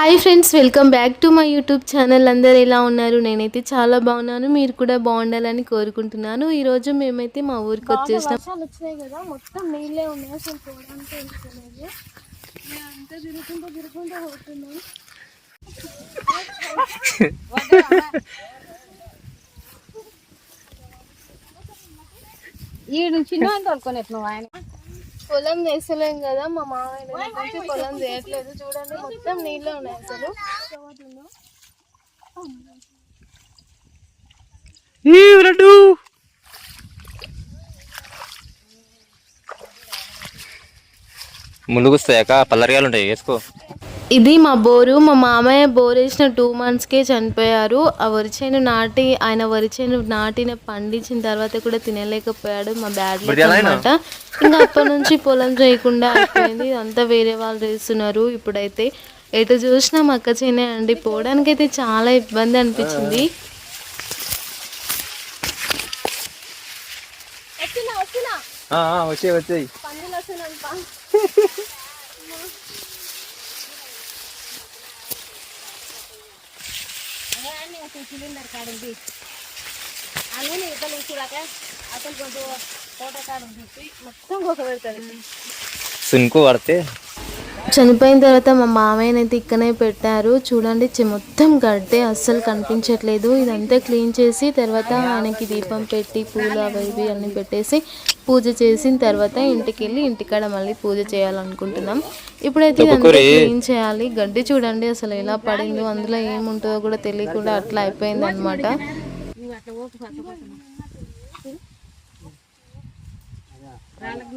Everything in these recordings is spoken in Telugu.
Hi friends welcome back to my YouTube channel అందరు ఎలా ఉన్నారు? నేనైతే చాలా బాగున్నాను. మీరు కూడా బాగుండాలని కోరుకుంటున్నాను. ఈరోజు మేమైతే మా ఊరికి వచ్చేసినాం. వర్షాలు వచ్చినాయి కదా. మొత్తం నీళ్ళే ఉన్నాయి. అసలు పోవడానికి వెళ్తలేదు అంతా తిరుగుకుంటూ తిరుగుకుంటూ పోతున్నాం. ఈ చిన్న తోలుకొని నువ్వు ఆయన? పొలం వేసలేం కదా మా మామయ్య కొంచెం పొలం చేయట్లేదు. చూడండి మొత్తం నీళ్ళే ఉన్నాయి అసలు. ముందుకు వస్తాయాక పల్లరియాలు ఉంటాయి వేసుకో. ఇది మా బోరు. మా మామయ్య బోర్ వేసిన టూ మంత్స్కే చనిపోయారు. ఆ వరి చేను నాటి ఆయన వరి చేను నాటిన పండించిన తర్వాత కూడా తినలేకపోయాడు. మా బ్యాడ్ అనమాట ఇంకా అప్పటి నుంచి పొలం చేయకుండా అయిపోయింది. అంతా వేరే వాళ్ళు చేస్తున్నారు ఇప్పుడైతే. ఎటు చూసినా మక్క చేనే అండి. పోవడానికి అయితే చాలా ఇబ్బంది అనిపించింది. हे आणि ते सिलेंडर काढून दे आणून एकदम उशिरा काय आपण कोणतो फोटो काढून देतो मग सांगू खबर सुनको वाढते. చనిపోయిన తర్వాత మా మామయ్యనైతే ఇక్కనే పెట్టారు. చూడండి చి- మొత్తం గడ్డే అస్సలు కనిపించట్లేదు. ఇదంతా క్లీన్ చేసి తర్వాత ఆయనకి దీపం పెట్టి పూలు అవి ఇవి అన్ని పెట్టేసి పూజ చేసిన తర్వాత ఇంటికి వెళ్ళి ఇంటికాడ మళ్ళీ పూజ చేయాలనుకుంటున్నాం. ఇప్పుడైతే ఇదంతా క్లీన్ చేయాలి. గడ్డి చూడండి అసలు ఎలా పడిందో అందులో ఏముంటుందో కూడా తెలియకుండా అట్లా అయిపోయింది అనమాట రాళ్ళకు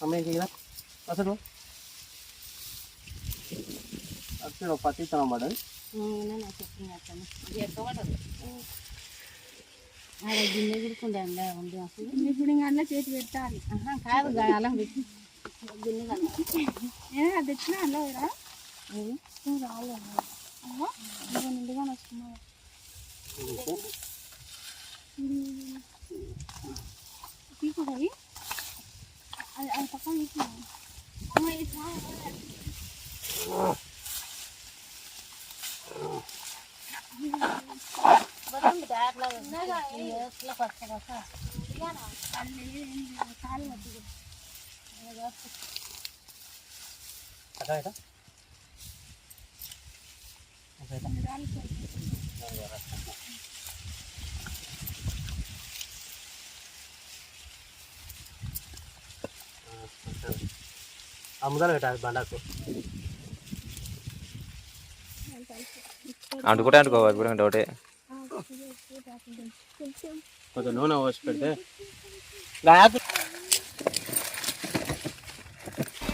సమయం కదా అసలు? అసలు పత్తి తనబడదు అలా గిన్నె గుడుకుండే ఉంది అసలు. గిన్నె గుడి అన్న చేతి పెట్టాలి. కాదు అలా పెట్టి. గిన్నె కానీ అది తెచ్చిన అలా రా రాలేదు ఇదిగో నిండుగా వస్తున్నావు తీసుకోవాలి అది అది పక్కన తీసుకున్నాను అమ్మ ఇది చాలా బతుకుంది అట్లా ఎట్లా పక్క పక్క అదా ఇదా అమ్ముదాలు పెట్టాలి బండాకు. అంటుకుంటే అంటుకో అది కూడా డౌటే. కొంచెం నూనె పోసి పెడితే.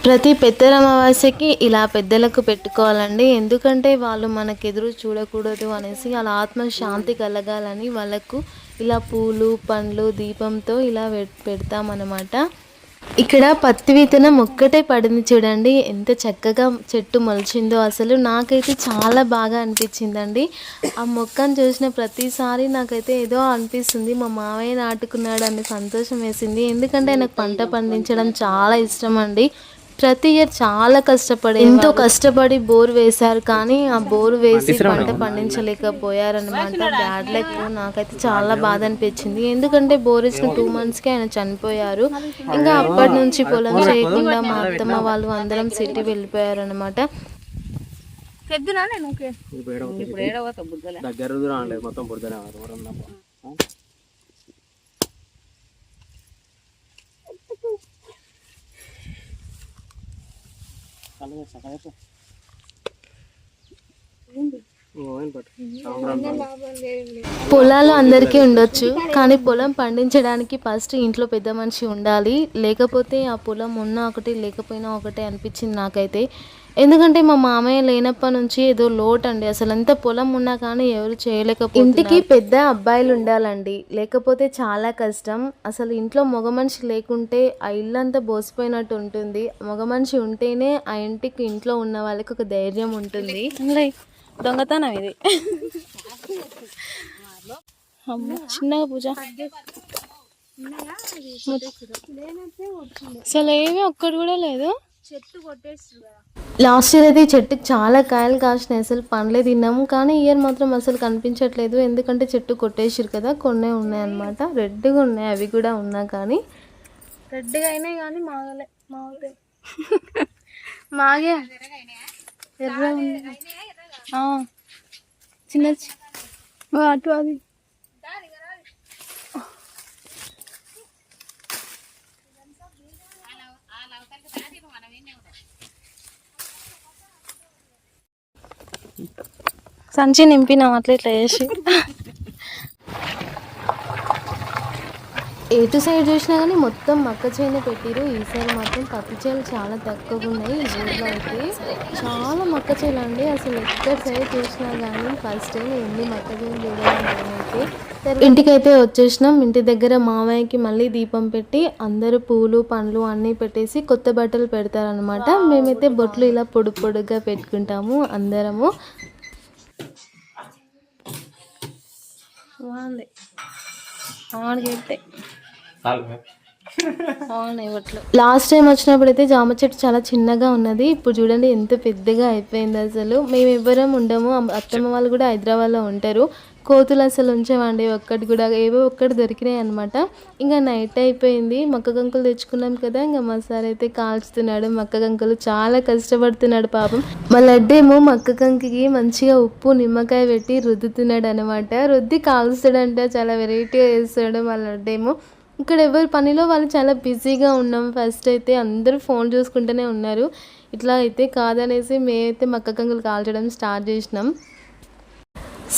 ప్రతి పెద్దల అమావాస్యకి ఇలా పెద్దలకు పెట్టుకోవాలండి. ఎందుకంటే వాళ్ళు మనకు ఎదురు చూడకూడదు అనేసి వాళ్ళ ఆత్మ శాంతి కలగాలని వాళ్ళకు ఇలా పూలు పండ్లు దీపంతో ఇలా పె- పెడతామన్నమాట. ఇక్కడ పత్తి విత్తనం ఒక్కటే పడింది చూడండి. ఎంత చక్కగా చెట్టు మొలిచిందో అసలు. నాకైతే చాలా బాగా అనిపించిందండి. ఆ మొక్కను చూసిన ప్రతిసారి నాకైతే ఏదో అనిపిస్తుంది. మా మావయ్య నాటుకున్నాడు అనే సంతోషం వేసింది. ఎందుకంటే ఆయనకు పంట పండించడం చాలా ఇష్టం అండి. ప్రతి ఇయర్ చాలా కష్టపడి ఎంతో కష్టపడి బోర్ వేశారు కానీ ఆ బోర్ వేసి పంట పండించలేకపోయారనమాట బ్యాడ్ లక్. నాకైతే చాలా బాధ అనిపించింది. ఎందుకంటే బోర్ వేసిన టూ మంత్స్కి ఆయన చనిపోయారు. ఇంకా అప్పటి నుంచి పొలం చేయకుండా మా అత్తమ్మ వాళ్ళు అందరం సిటీ వెళ్ళిపోయారనమాట పెద్దనా నేను ఓకే ఇప్పుడు ఏడవ ఇప్పుడు ఏడవతా బుగ్గలే దగ్గర దూరం అండి మొత్తం పుడతానే సగైతే ఏం పట్టు సాంబ్రాన్ లాభం లేదు పొలాలు అందరికీ ఉండొచ్చు కానీ పొలం పండించడానికి ఫస్ట్ ఇంట్లో పెద్ద మనిషి ఉండాలి. లేకపోతే ఆ పొలం ఉన్నా ఒకటి లేకపోయినా ఒకటే అనిపించింది నాకైతే. ఎందుకంటే మా మామయ్య లేనప్పటి నుంచి ఏదో లోటు అండి. అసలు ఎంత పొలం ఉన్నా కానీ ఎవరు చేయలేకపోతే ఇంటికి పెద్ద అబ్బాయిలు ఉండాలండి. లేకపోతే చాలా కష్టం. అసలు ఇంట్లో మగ మనిషి లేకుంటే ఆ ఇల్లు అంతా బోసిపోయినట్టు ఉంటుంది. మగ మనిషి ఉంటేనే ఆ ఇంటికి ఇంట్లో ఉన్న వాళ్ళకి ఒక ధైర్యం ఉంటుంది. దొంగతనం ఇది. అమ్మ చిన్నగా పూజ. అసలు ఏమీ ఒక్కటి కూడా లేదు. చెట్టు లాస్ట్ ఇయర్ అయితే ఈ చెట్టుకి చాలా కాయలు కాసినాయి. అసలు పండ్లే తిన్నాము. కానీ ఇయర్ మాత్రం అసలు కనిపించట్లేదు. ఎందుకంటే చెట్టు కొట్టేసిరు కదా కొన్నే ఉన్నాయి అనమాట రెడ్గా ఉన్నాయి అవి కూడా ఉన్నా కానీ. రెడ్డిగా అయినాయి కానీ మాగలే మాగుతాయి. మాగే. ఎర్ర. చిన్న అటు అది. సంచి నింపినాం అట్లా ఇట్లా చేసి. ఎటు సైడ్ చూసినా కానీ మొత్తం మక్క చేను పెట్టిరు. ఈసారి మాత్రం పత్తి చేలు చాలా తక్కువగా ఉన్నాయి. ఈ ఊర్లో అయితే చాలా మక్క చేలు అండి. అసలు ఎక్కడ సైడ్ చూసినా కానీ ఫస్ట్ టైం ఎన్ని మక్క చేలు అయితే ఇంటికైతే వచ్చేసినాం. ఇంటి దగ్గర మామయ్యకి మళ్ళీ దీపం పెట్టి అందరూ పూలు పండ్లు అన్నీ పెట్టేసి కొత్త బట్టలు పెడతారనమాట మేమైతే బొట్లు ఇలా పొడు పొడుగ్గా పెట్టుకుంటాము అందరము. బాగుంది. చెప్తే బొట్లు లాస్ట్ టైం వచ్చినప్పుడు అయితే జామ చెట్టు చాలా చిన్నగా ఉన్నది. ఇప్పుడు చూడండి ఎంత పెద్దగా అయిపోయింది అసలు. మేము ఎవ్వరం ఉండము. అత్తమ్మ వాళ్ళు కూడా హైదరాబాద్లో ఉంటారు. కోతులు అసలు ఉంచమండి ఒక్కటి కూడా ఏవో ఒక్కటి దొరికినాయి అనమాట ఇంకా నైట్ అయిపోయింది. మక్క కంకులు తెచ్చుకున్నాం కదా ఇంకా మా సార్ అయితే కాల్చుతున్నాడు. మక్క గంకులు చాలా కష్టపడుతున్నాడు పాపం. మా లడ్డేమో మక్క కంకికి మంచిగా ఉప్పు నిమ్మకాయ పెట్టి రుద్దుతున్నాడు అనమాట రుద్ది కాల్స్తాడంట చాలా వెరైటీగా వేస్తాడు మా లడ్డేమో ఇక్కడ ఎవరి పనిలో వాళ్ళు చాలా బిజీగా ఉన్నాం. ఫస్ట్ అయితే అందరూ ఫోన్ చూసుకుంటూనే ఉన్నారు. ఇట్లా అయితే కాదనేసి మేమైతే మక్క కంకులు కాల్చడం స్టార్ట్ చేసినాం.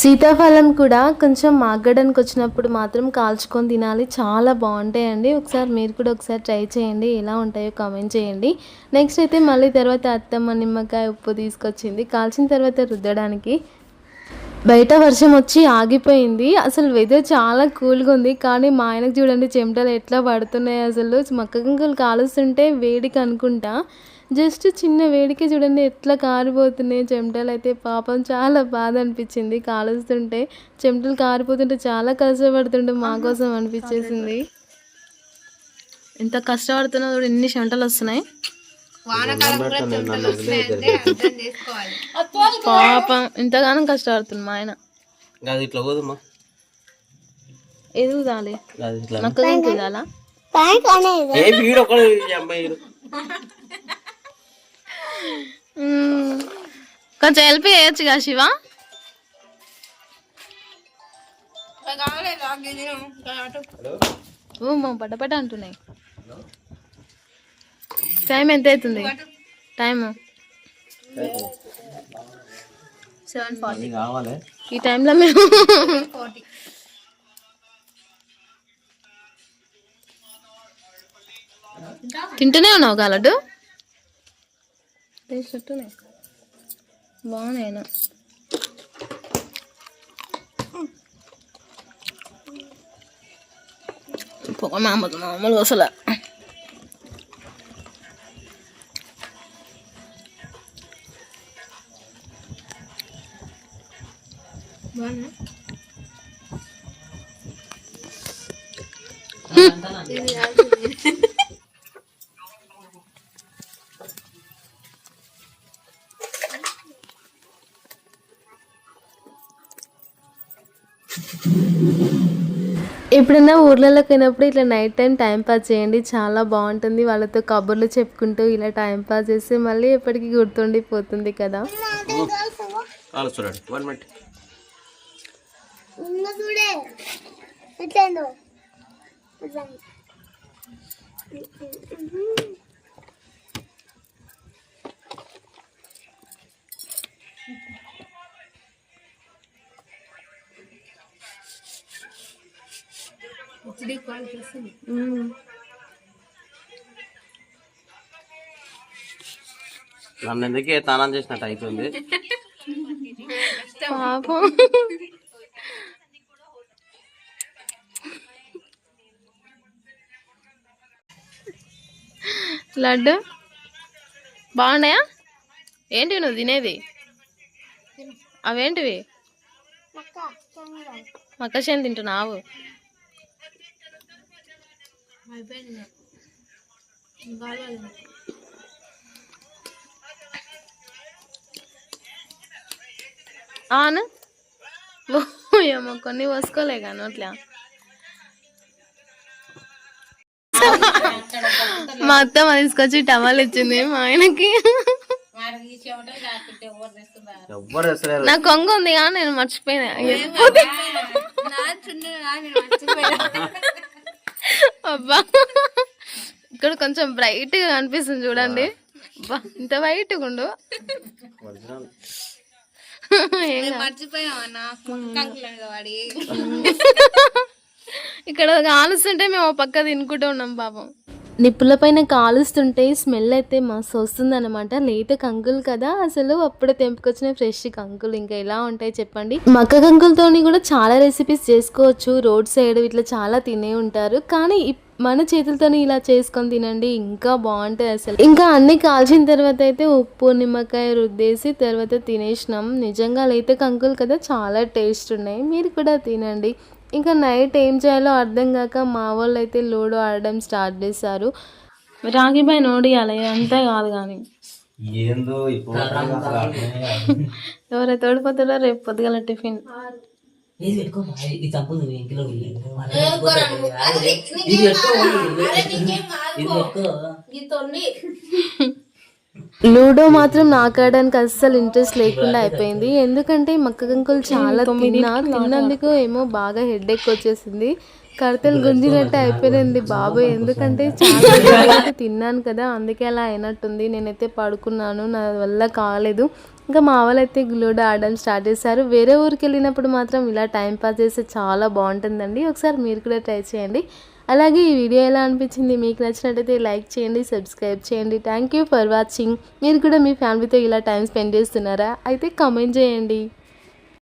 సీతాఫలం కూడా కొంచెం మాగడానికి వచ్చినప్పుడు మాత్రం కాల్చుకొని తినాలి. చాలా బాగుంటాయండి. ఒకసారి మీరు కూడా ఒకసారి ట్రై చేయండి. ఎలా ఉంటాయో కామెంట్ చేయండి. నెక్స్ట్ అయితే మళ్ళీ తర్వాత అత్తమ్మ నిమ్మకాయ ఉప్పు తీసుకొచ్చింది. కాల్చిన తర్వాత రుద్దడానికి. బయట వర్షం వచ్చి ఆగిపోయింది. అసలు వెదర్ చాలా కూల్గా ఉంది. కానీ మా ఆయనకు చూడండి చెమటలు ఎట్లా పడుతున్నాయి అసలు. మక్క కాలుస్తుంటే వేడికి అనుకుంటా. జస్ట్ చిన్న వేడికి చూడండి ఎట్లా కారిపోతున్నాయి చెమటలు అయితే. పాపం చాలా బాధ అనిపించింది. కాలుస్తుంటే చెమటలు కారిపోతుంటే చాలా కష్టపడుతుంటే మా కోసం అనిపించేసింది. ఎంత కష్టపడుతున్నా చూడు ఎన్ని చెమటలు వస్తున్నాయి. పాపం ఇంతగానం కష్టపడుతుంది మా ఆయన. అది ఇట్లా పోదమ్మా ఎదుగుదాలి కంకుదాలా ఏ వీడు ఒకడు అమ్మాయి. కొంచెం హెల్ప్ చేయొచ్చు కదా శివ పడ్డపడ్డ అంటున్నాయి. టైం ఎంత అవుతుంది? టైం సెవెన్ ఫార్టీ ఈ టైంలో మేము తింటూనే ఉన్నావు కాలడు చుట్టూనే బాగున్నాయి పొగ మామూలు మామూలు అసలు ఎప్పుడైనా ఊర్లలోకి పోయినప్పుడు ఇట్లా నైట్ టైం టైం పాస్ చేయండి చాలా బాగుంటుంది. వాళ్ళతో కబుర్లు చెప్పుకుంటూ ఇలా టైం పాస్ చేస్తే మళ్ళీ ఎప్పటికీ గుర్తుండిపోతుంది కదా. కాలు చూడండి. వన్ మినిట్ చూడే ఎట్లా మ్మ్. నన్ను ఎందుకే స్నానం చేసినట్టు అవుతుంది పాపం. లడ్డు. బాగున్నాయా? ఏంటివి నువ్వు తినేది? అవేంటివి? మక్కచేని తింటున్నావు. ఆను? ఏమో కొన్ని పోసుకోలే కానీ అట్లా మా అత్తమ్మ తీసుకొచ్చి టమాలు ఇచ్చింది మా ఆయనకి. నా కొంగు ఉంది కానీ నేను మర్చిపోయినా. అబ్బా. ఇక్కడ కొంచెం బ్రైట్గా కనిపిస్తుంది చూడండి. ఇంత వైట్ ఉండు. ఇక్కడ కాలుస్తుంటే మేము పక్క తినుకుంటూ ఉన్నాం పాపం. నిప్పుల పైన కాలుస్తుంటే స్మెల్ అయితే మస్తు వస్తుంది అనమాట లేత కంకులు కదా. అసలు అప్పుడే తెంపుకొచ్చిన ఫ్రెష్ కంకులు. ఇంకా ఎలా ఉంటాయి చెప్పండి. మక్క కంకులతోని కూడా చాలా రెసిపీస్ చేసుకోవచ్చు. రోడ్ సైడ్ ఇట్లా చాలా తినే ఉంటారు. కానీ ఇప్- మన చేతులతోనే ఇలా చేసుకొని తినండి. ఇంకా బాగుంటుంది అసలు. ఇంకా అన్ని కాల్చిన తర్వాత అయితే ఉప్పు నిమ్మకాయ రుద్దేసి తర్వాత తినేసినాం. నిజంగా లేత కంకులు కదా. చాలా టేస్ట్ ఉన్నాయి. మీరు కూడా తినండి. ఇంకా నైట్ ఏం చేయాలో అర్థం కాక మా వాళ్ళు అయితే లూడో ఆడడం స్టార్ట్ చేశారు. రాగిబాయి నోడియాలి అంతే కాదు కానీ. ఎవరైతే ఓడిపోతారో రేపు పొద్దుగల టిఫిన్. ఇది లూడో మాత్రం నాకు ఆడడానికి అస్సలు ఇంట్రెస్ట్ లేకుండా అయిపోయింది. ఎందుకంటే మక్క కంకులు చాలా తిన్నా తిన్నందుకు ఏమో బాగా హెడ్ ఎక్ వచ్చేసింది కడతలు గుంజినట్టు అయిపోయింది బాబు ఎందుకంటే చాలా తిన్నాను కదా అందుకే అలా అయినట్టుంది. నేనైతే పడుకున్నాను నా వల్ల కాలేదు. ఇంకా మా వాళ్ళైతే లూడో ఆడడం స్టార్ట్ చేశారు. వేరే ఊరికి వెళ్ళినప్పుడు మాత్రం ఇలా టైం పాస్ చేస్తే చాలా బాగుంటుందండి. ఒకసారి మీరు కూడా ట్రై చేయండి. అలాగే ఈ వీడియో ఎలా అనిపించింది మీకు నచ్చినట్టయితే లైక్ చేయండి సబ్స్క్రైబ్ చేయండి. థ్యాంక్ యూ ఫర్ వాచింగ్ మీరు కూడా మీ ఫ్యామిలీతో ఇలా టైం స్పెండ్ చేస్తున్నారా? అయితే కామెంట్ చేయండి.